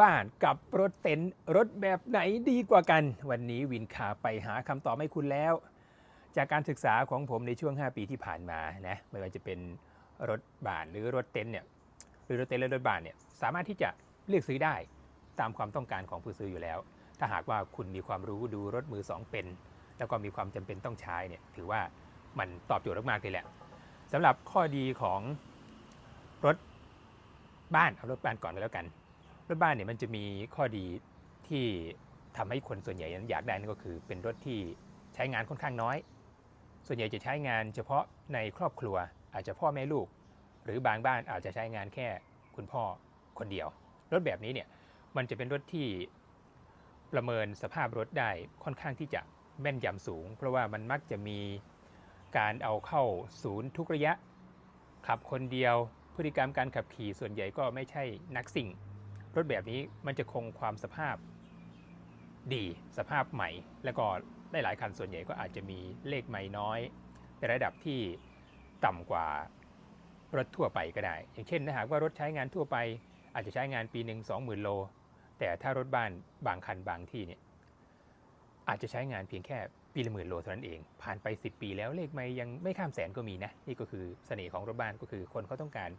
บ้านกับรถเต็นท์รถแบบไหนดีกว่ากัน วันนี้วินคาไปหาคำตอบให้คุณแล้ว จากการศึกษาของผมในช่วง 5 ปีที่ผ่านมานะไม่ว่าจะเป็นรถบ้านหรือรถเต็นท์เนี่ยหรือรถเต็นท์และรถบ้านเนี่ยสามารถที่จะเลือกซื้อได้ตามความต้องการของผู้ซื้ออยู่แล้ว ถ้าหากว่าคุณมีความรู้ดูรถมือสองเป็น แล้วก็มีความจำเป็นต้องใช้เนี่ยถือว่ามันตอบโจทย์มากๆเลยแหละสำหรับข้อดีของรถบ้านเอารถบ้านก่อนก็แล้วกัน รถบ้านเนี่ยมันจะมีข้อดีที่ทำให้คนส่วนใหญ่นั้นอยากได้นั่นก็คือ เป็นรถที่ใช้งานค่อนข้างน้อย ส่วนใหญ่จะใช้งานเฉพาะในครอบครัวอาจจะพ่อแม่ลูก หรือบางบ้านอาจจะใช้งานแค่คุณพ่อคนเดียว รถแบบนี้เนี่ยมันจะเป็นรถที่ประเมินสภาพรถได้ค่อนข้างที่จะแม่นยำสูง เพราะว่ามันมักจะมีการเอาเข้าศูนย์ทุกระยะ ขับคนเดียวพฤติกรรมการขับขี่ส่วนใหญ่ก็ไม่ใช่นักสิ่ง รถแบบนี้มันจะคงความสภาพดีสภาพใหม่ แล้วก็ได้หลายคันส่วนใหญ่ก็อาจจะมีเลขไม่น้อยในระดับที่ต่ำกว่ารถทั่วไปก็ได้ อย่างเช่นถ้าหากว่ารถใช้งานทั่วไป อาจจะใช้งานปีหนึ่งสองหมื่นโล แต่ถ้ารถบ้านบางคันบางที่เนี่ยอาจจะใช้งานเพียงแค่ ปีละหมื่นโลเท่านั้นเอง ผ่านไป 10 ปีแล้วเลขไม่ยังไม่ข้ามแสนก็มีนะ นี่ก็คือเสน่ห์ของรถบ้านก็คือคนเขาต้องการ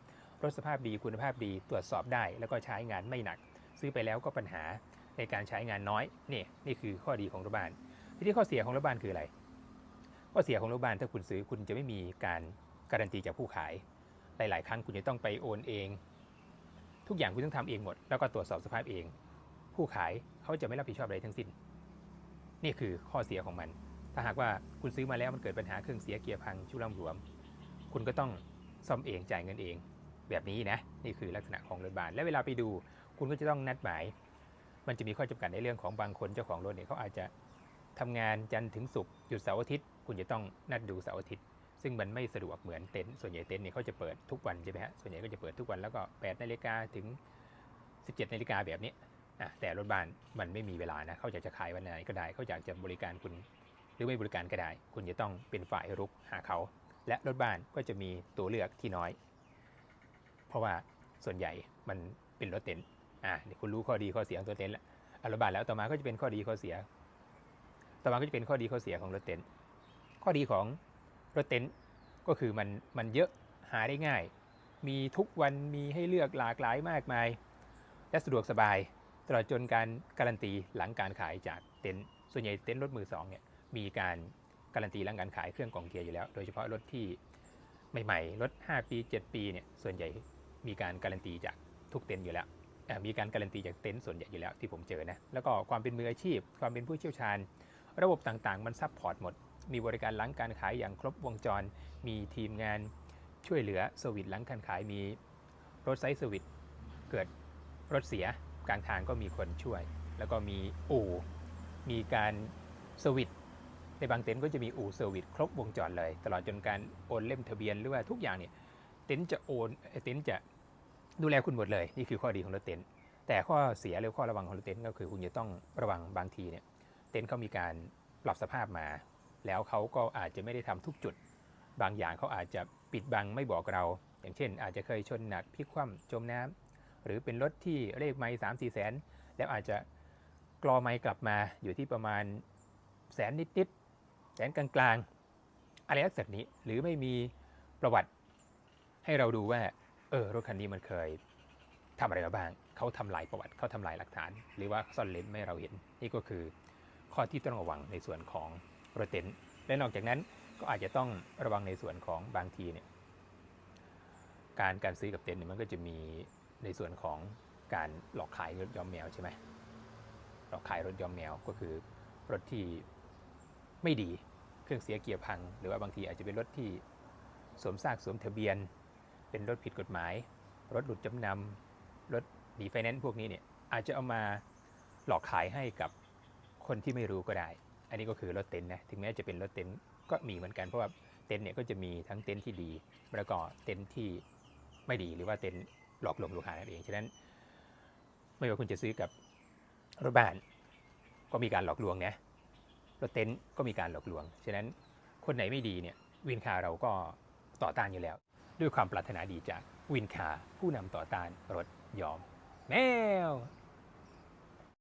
รถสภาพดีคุณภาพดีตรวจสอบได้ แล้วก็ใช้งานไม่หนัก ซื้อไปแล้วก็ปัญหาในการใช้งานน้อยนี่นี่คือข้อดีของรถบ้าน ทีนี้ข้อเสียของรถบ้านคืออะไร ข้อเสียของรถบ้านถ้าคุณซื้อคุณจะไม่มีการการันตีจากผู้ขาย หลาย ๆ ครั้งคุณจะต้องไปโอนเอง ทุกอย่างคุณต้องทำเองหมด แล้วก็ตรวจสอบสภาพเอง ผู้ขายเขาจะไม่รับผิดชอบอะไรทั้งสิ้น นี่คือข้อเสียของมัน ถ้าหากว่าคุณซื้อมาแล้วมันเกิดปัญหาเครื่องเสียเกียร์พังชุลำหลวม คุณก็ต้องซ่อมเองจ่ายเงินเอง แบบนี้นะนี่คือลักษณะของรถบานและเวลาไปดู คุณก็จะต้องนัดหมาย มันจะมีข้อจำกัดในเรื่องของบางคนเจ้าของรถเนี่ยเขาอาจจะทำงานจันทร์ถึงศุกร์หยุดเสาร์อาทิตย์ คุณจะต้องนัดดูเสาร์อาทิตย์ ซึ่งมันไม่สะดวกเหมือนเต็นท์ส่วนใหญ่เต็นท์เนี่ยเขาจะเปิดทุกวันใช่ไหมฮะส่วนใหญ่ก็จะเปิดทุกวันแล้วก็8นาฬิกาถึง 17นาฬิกาแบบนี้ แต่รถบ้านมันไม่มีเวลานะเขาอยากจะขายวันไหนก็ได้เขาอยากจะบริการคุณหรือไม่บริการก็ได้ คุณจะต้องเป็นฝ่ายรุกหาเขา และรถบ้านก็จะมีตัวเลือกที่น้อย เพราะว่าส่วนใหญ่มันเป็นรถเต็นท์อะเดี๋ยวคุณรู้ข้อดีข้อเสียของตัวเต็นท์แล้วรถบ้านแล้วต่อมาก็จะเป็นข้อดีข้อเสีย ต่อมาก็จะเป็นข้อดีข้อเสียของรถเต็นท์ข้อดีของรถเต็นท์ก็คือมันมันเยอะหาได้ง่าย มีทุกวันมีให้เลือกหลากหลายมากมาย และสะดวกสบาย ลอดจนการการันตีหลังการขายจากเต็นท์ส่วนใหญ่เต็นท์รถมือสองเนี่ยมีการการันตีหลังการขายเครื่องกล่องเกียร์อยู่แล้ว โดยเฉพาะรถที่ใหม่ๆรถ 5 ปี 7 ปีเนี่ยส่วนใหญ่มีการการันตีจากทุกเต็นท์อยู่แล้วมีการการันตีจากเต็นท์ส่วนใหญ่อยู่แล้วที่ผมเจอนะแล้วก็ความเป็นมืออาชีพ ความเป็นผู้เชี่ยวชาญ ระบบต่างๆ มันซับพอร์ตหมด มีบริการหลังการขายอย่างครบวงจร มีทีมงานช่วยเหลือเซอร์วิสหลังการขายมีรถไซส์เซอร์วิสเกิดรถเสีย กลางทางก็มีคนช่วย แล้วก็มีอู่ มีการเซอร์วิสในบางเต็นท์ก็จะมีอู่เซอร์วิสครบวงจรเลย ตลอดจนการโอนเล่มทะเบียนหรือว่าทุกอย่างเนี่ยเต็นท์จะโอนเต็นท์จะดูแลคุณหมดเลย นี่คือข้อดีของรถเต็นท์แต่ข้อเสียหรือข้อระวังของรถเต็นท์ก็คือคุณจะต้องระวังบางทีเนี่ยเต็นท์เขามีการปรับสภาพมา แล้วเขาก็อาจจะไม่ได้ทำทุกจุด บางอย่างเขาอาจจะปิดบังไม่บอกเรา อย่างเช่น อาจจะเคยชนหนักพลิกคว่ำจมน้ำ หรือเป็นรถที่เลขไม่สามสี่แสน แล้วอาจจะกรอไม่กลับมาอยู่ที่ประมาณแสนนิดๆแสนกลางๆ อะไรลักษณะนี้หรือไม่มีประวัติให้เราดูว่า เออรถคันนี้มันเคยทำอะไรมาบ้าง เขาทำลายประวัติเขาทำลายหลักฐาน หรือว่าซ่อนเลนไม่ให้เราเห็น นี่ก็คือข้อที่ต้องระวังในส่วนของรถเต็นท์และนอกจากนั้นก็อาจจะต้องระวังในส่วนของบางทีเนี่ยการการซื้อกับเต็นท์เนี่ยมันก็จะมี ในส่วนของการหลอกขายรถยอมแมวใช่ไหมหลอกขายรถยอมแมวก็คือรถที่ไม่ดีเครื่องเสียเกียร์พัง หรือว่าบางทีอาจจะเป็นรถที่สวมซากสวมทะเบียน เป็นรถผิดกฎหมาย รถหลุดจำนำรถหนีไฟแนนซ์พวกนี้เนี่ยอาจจะเอามาหลอกขายให้กับคนที่ไม่รู้ก็ได้ อันนี้ก็คือรถเต็นท์นะ ถึงแม้จะเป็นรถเต็นท์ก็มีเหมือนกัน เพราะว่าเต็นท์เนี่ยก็จะมีทั้งเต็นท์ที่ดี แล้วก็เต็นท์ที่ไม่ดี หรือว่าเต็นท์ หลอกลวงลูกค้านั่นเอง ฉะนั้น ไม่ว่าคุณจะซื้อกับรถบ้านก็มีการหลอกลวงนะรถเต็นท์ก็มีการหลอกลวง ฉะนั้นคนไหนไม่ดีเนี่ยวินคาเราก็ต่อต้านอยู่แล้ว ด้วยความปรารถนาดีจากวินคาผู้นำต่อต้านรถยอมแมว